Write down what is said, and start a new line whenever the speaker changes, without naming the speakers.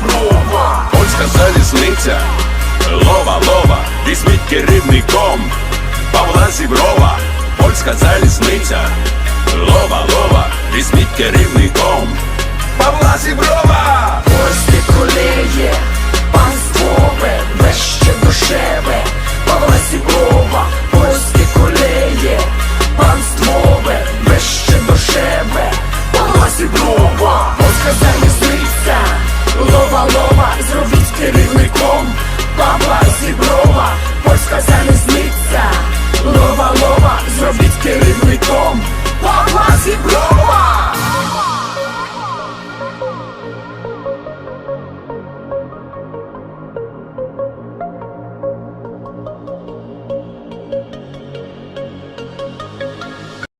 Діброва,
польська залізниця, лова, лова, візьміть керівником, Павла Зіброва, польська залізниця, лова, лова, візьміть керівником, Павла Зіброва,
польське колеє, панствове, веще душеве, Павла Зіброва, польське колеє, панствове, веще душеве, Павла Зіброва. come, Papa's he blow.